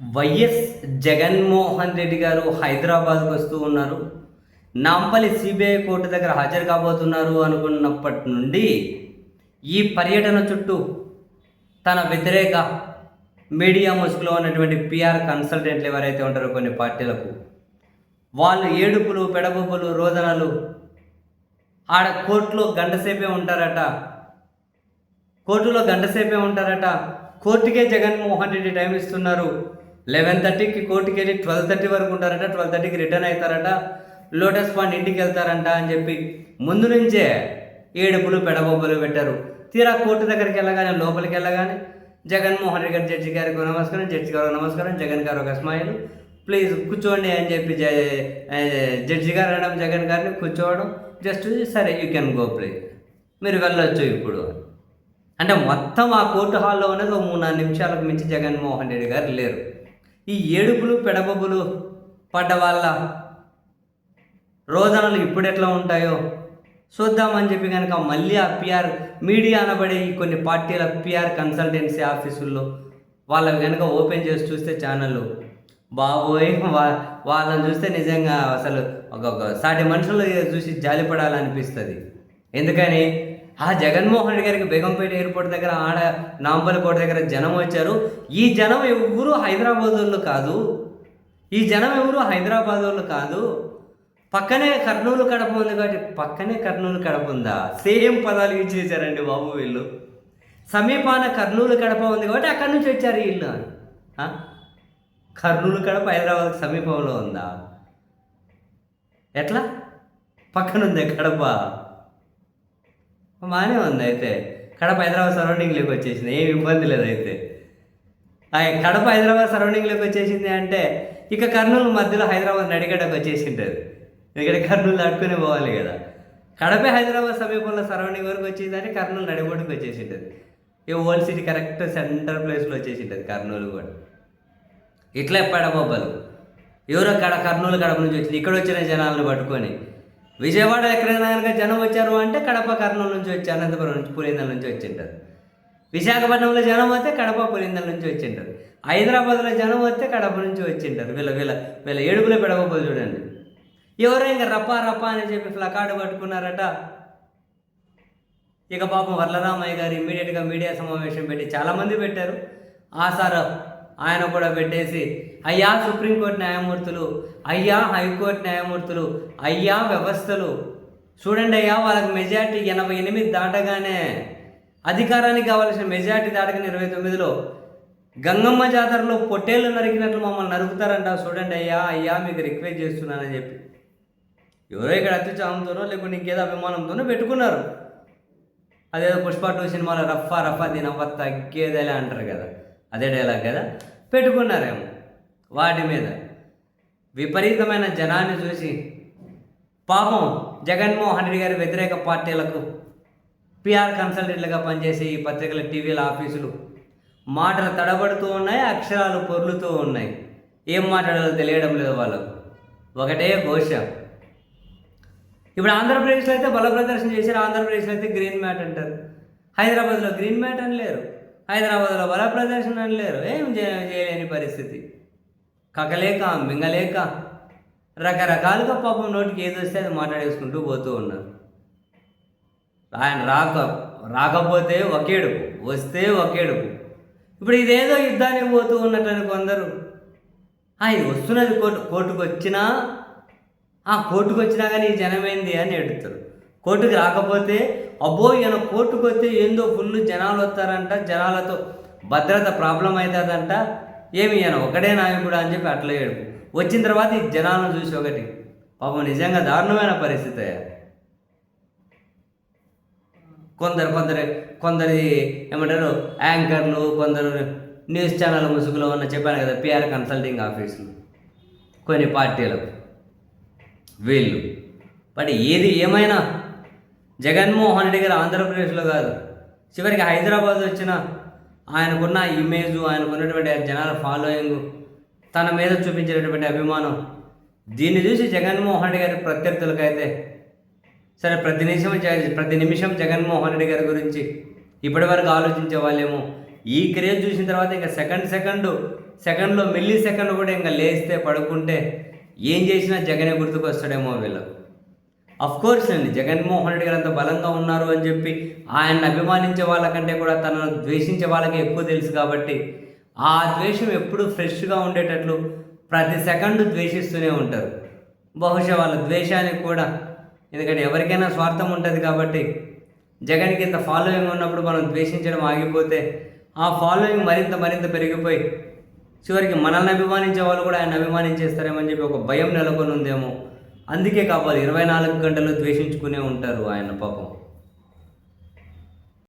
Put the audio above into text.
YS Jaganmohan Reddy గారు హైదరాబాద్కు వస్తూ ఉన్నారు. నాంపల్లి సిబిఐ కోర్టు దగ్గర హాజరు కాబోతున్నారు అనుకున్నప్పటి నుండి ఈ పర్యటన చుట్టూ తన వ్యతిరేక మీడియా ముసుగులో ఉన్నటువంటి పిఆర్ కన్సల్టెంట్లు ఎవరైతే ఉంటారో కొన్ని పార్టీలకు వాళ్ళు ఏడుపులు పెడబొబ్బులు రోదనలు ఆడ కోర్టులో గంటసేపే ఉంటారట. కోర్టులో గంటసేపే ఉంటారట. కోర్టుకే జగన్మోహన్ రెడ్డి టైం ఇస్తున్నారు. లెవెన్ థర్టీకి కోర్టుకి వెళ్ళి ట్వెల్వ్ థర్టీ వరకు ఉంటారట ట్వెల్వ్ థర్టీకి రిటర్న్ అవుతారట లోటస్ పాండ్ ఇంటికి వెళ్తారంట అని చెప్పి ముందు నుంచే ఏడుపులు పెడబొబ్బలు పెట్టారు. తీరా కోర్టు దగ్గరికి వెళ్ళగానే లోపలికి వెళ్ళగానే జగన్మోహన్ రెడ్డి గారు జడ్జి గారికి నమస్కారం జడ్జి గారు నమస్కారం జగన్ గారు ఒక స్మైల్. ప్లీజ్ కూర్చోండి అని చెప్పి జడ్జి గారు అనడం జగన్ గారిని కూర్చోవడం జస్ట్ సరే యూ కెన్ గో ప్లే. మీరు వెళ్ళొచ్చు ఇప్పుడు. అంటే మొత్తం ఆ కోర్టు హాల్లో ఉన్నది ఒక మూడు నాలుగు నిమిషాలకు మించి జగన్మోహన్ రెడ్డి గారు లేరు. ఈ ఏడుపులు పెడబొబ్బులు పడ్డ వాళ్ళ రోదనలు ఇప్పుడు ఎట్లా ఉంటాయో చూద్దామని చెప్పి కనుక మళ్ళీ ఆ పిఆర్ మీడియా అనబడే కొన్ని పార్టీల పిఆర్ కన్సల్టెన్సీ ఆఫీసుల్లో వాళ్ళవి కనుక ఓపెన్ చేసి చూస్తే ఛానళ్ళు బాబోయ్ వా వాళ్ళని చూస్తే నిజంగా అసలు ఒక ఒక సాటి మనుషులు చూసి జాలిపడాలనిపిస్తుంది. ఎందుకని? ఆ జగన్మోహన్ రెడ్డి గారికి బేగంపేట ఎయిర్పోర్ట్ దగ్గర ఆడ నాంపల్లికోట దగ్గర జనం వచ్చారు. ఈ జనం ఎవరు హైదరాబాద్ వాళ్ళు కాదు. ఈ జనం ఎవరు హైదరాబాద్ వాళ్ళు కాదు. పక్కనే కర్నూలు కడప ఉంది కాబట్టి పక్కనే కర్నూలు కడప ఉందా? సేమ్ పదాలు యూజ్ చేశారండి బాబు వీళ్ళు. సమీపాన కర్నూలు కడప ఉంది కాబట్టి అక్కడి నుంచి వచ్చారు వీళ్ళు. కర్నూలు కడప హైదరాబాద్ సమీపంలో ఉందా? ఎట్లా? పక్కనుందే కడప. బాగానే ఉంది అయితే. కడప హైదరాబాద్ సరౌండింగ్లోకి వచ్చేసింది. ఏం ఇబ్బంది లేదు అయితే. ఆ కడప హైదరాబాద్ సరౌండింగ్లోకి వచ్చేసింది అంటే ఇక కర్నూలు మధ్యలో హైదరాబాద్ నడిగడకు వచ్చేసి ఉంటుంది ఎందుకంటే కర్నూలు దాటుకునే పోవాలి కదా. కడప హైదరాబాద్ సమీపంలో సరౌండింగ్ వరకు వచ్చేదని కర్నూలు నడిగోడుకు వచ్చేసి ఉంటుంది ఈ ఓల్డ్ సిటీ కరెక్ట్ సెంటర్ ప్లేస్లో వచ్చేసి ఉంటుంది కర్నూలు కూడా. ఇట్లా పడబొబ్బలు ఎవరో కడ కర్నూలు కడప నుంచి వచ్చింది. ఇక్కడ వచ్చిన జనాలను పట్టుకొని. విజయవాడ ఎక్కడైనా కనుక జనం వచ్చారు అంటే కడప కర్నూలు నుంచి వచ్చి అనంతపురం నుంచి పులిందల నుంచి వచ్చింటారు. విశాఖపట్నంలో జనం వస్తే కడప పులిందల నుంచి వచ్చింటారు. హైదరాబాద్లో జనం వస్తే కడప నుంచి వచ్చింటారు. వీళ్ళ వీళ్ళ వీళ్ళ ఏడుపులో పెడకపోతే చూడండి. ఎవరో ఇంకా రప్ప రప్ప అని చెప్పి ఫ్లకార్డు పట్టుకున్నారట. ఇక పాపం వరలరామయ్య గారు ఇమ్మీడియట్గా మీడియా సమావేశం పెట్టి చాలామంది పెట్టారు. ఆ సార్ ఆయన కూడా పెట్టేసి అయ్యా సుప్రీంకోర్టు న్యాయమూర్తులు అయ్యా హైకోర్టు న్యాయమూర్తులు అయ్యా వ్యవస్థలు చూడండి అయ్యా వాళ్ళకి మెజార్టీ ఎనభై ఎనిమిది దాటగానే అధికారానికి కావలసిన మెజార్టీ దాటగానే ఇరవై తొమ్మిదిలో గంగమ్మ జాతరలో పొట్టేళ్ళు నరికినట్లు మమ్మల్ని నరుకుతారంట చూడండి అయ్యా అయ్యా మీకు రిక్వెస్ట్ చేస్తున్నానని చెప్పి. ఎవరో ఇక్కడ అత్యుత్సాహంతోనో లేకుంటే ఇంకేదో అభిమానంతోనో పెట్టుకున్నారు. అదేదో పుష్ప టూ సినిమాలో రఫా రఫా దీనవ్వ తగ్గేదేలే అంటారు కదా అదే డైలాగ్ కదా. పెట్టుకున్నారేమో వాటి మీద. విపరీతమైన జనాన్ని చూసి పాపం జగన్మోహన్ రెడ్డి గారి వ్యతిరేక పార్టీలకు పిఆర్ కన్సల్టెంట్లుగా పనిచేసే ఈ పత్రికల టీవీల ఆఫీసులు మాటలు తడబడుతూ ఉన్నాయి అక్షరాలు పొర్లుతూ ఉన్నాయి. ఏం మాట్లాడాలో తెలియడం లేదు వాళ్ళకు. ఒకటే ఘోష. ఇప్పుడు ఆంధ్రప్రదేశ్లో అయితే బల ప్రదర్శన చేశారు ఆంధ్రప్రదేశ్లో అయితే గ్రీన్ మ్యాట్ అంటారు. హైదరాబాద్లో గ్రీన్ మ్యాట్ అని లేరు. హైదరాబాద్లో బల ప్రదర్శన లేరు. ఏం చేయలేని పరిస్థితి. కకలేక మింగలేక రకరకాలుగా పాపం నోటికి ఏది వస్తే అది మాట్లాడేసుకుంటూ పోతూ ఉన్నారు. ఆయన రాక రాకపోతే ఒకేడుపు వస్తే ఒకేడుపు. ఇప్పుడు ఇదేదో యుద్ధానికి పోతూ ఉన్నట్టు కొందరు. "ఆ, ఇది వస్తున్నది కోర్టు కోర్టుకు వచ్చినా ఆ కోర్టుకు వచ్చినా కానీ ఈ జనమైంది అని ఎడుతారు కోర్టుకి రాకపోతే అబ్బో ఈయన కోర్టుకు వస్తే ఏందో ఫుల్ జనాలు వస్తారంట జనాలతో భద్రత ప్రాబ్లం అవుతుందంట. ఏమి ఈయన ఒకటే నాయకుడు అని చెప్పి అట్లా ఏడుపు. వచ్చిన తర్వాత ఈ జనాలను చూసి ఒకటి పాపం నిజంగా దారుణమైన పరిస్థితి కొందరు కొందరు కొందరి ఏమంటారు యాంకర్లు కొందరు న్యూస్ ఛానల్ ముసుగులో ఉన్న చెప్పాను కదా పిఆర్ కన్సల్టింగ్ ఆఫీసులు. కొన్ని పార్టీలకు వీళ్ళు. బట్ ఏది ఏమైనా జగన్మోహన్ రెడ్డి గారు ఆంధ్రప్రదేశ్లో కాదు. చివరికి హైదరాబాద్ వచ్చిన ఆయనకున్న ఇమేజ్ ఆయనకున్నటువంటి జనాల ఫాలోయింగ్ తన మీద చూపించినటువంటి అభిమానం దీన్ని చూసి జగన్మోహన్ రెడ్డి గారి ప్రత్యర్థులకైతే సరే ప్రతి నిమిషం ప్రతి నిమిషం జగన్మోహన్ రెడ్డి గారి గురించి ఇప్పటి వరకు ఆలోచించే వాళ్ళేమో ఈ క్రేజ్ చూసిన తర్వాత ఇంకా సెకండ్ సెకండ్ సెకండ్లో మిల్లీ సెకండ్ కూడా ఇంకా లేస్తే పడుకుంటే ఏం చేసినా జగనే గుర్తుకొస్తాడేమో వీళ్ళకు. కోర్స్ అండి. జగన్మోహన్ రెడ్డి గారు అంత బలంగా ఉన్నారు అని చెప్పి ఆయన్ని అభిమానించే వాళ్ళకంటే కూడా తనను ద్వేషించే వాళ్ళకి ఎక్కువ తెలుసు కాబట్టి ఆ ద్వేషం ఎప్పుడు ఫ్రెష్గా ఉండేటట్లు ప్రతి సెకండ్ ద్వేషిస్తూనే ఉంటారు. బహుశా వాళ్ళ ద్వేషానికి కూడా ఎందుకంటే ఎవరికైనా స్వార్థం ఉంటుంది కాబట్టి జగన్కి ఇంత ఫాలోయింగ్ ఉన్నప్పుడు మనం ద్వేషించడం ఆగిపోతే ఆ ఫాలోయింగ్ మరింత మరింత పెరిగిపోయి చివరికి మనల్ని అభిమానించే వాళ్ళు కూడా ఆయన అభిమానించేస్తారేమని చెప్పి ఒక భయం నెలకొని ఉందేమో. అందుకే కావాలి ఇరవై నాలుగు గంటలు ద్వేషించుకునే ఉంటారు ఆయన పాపం.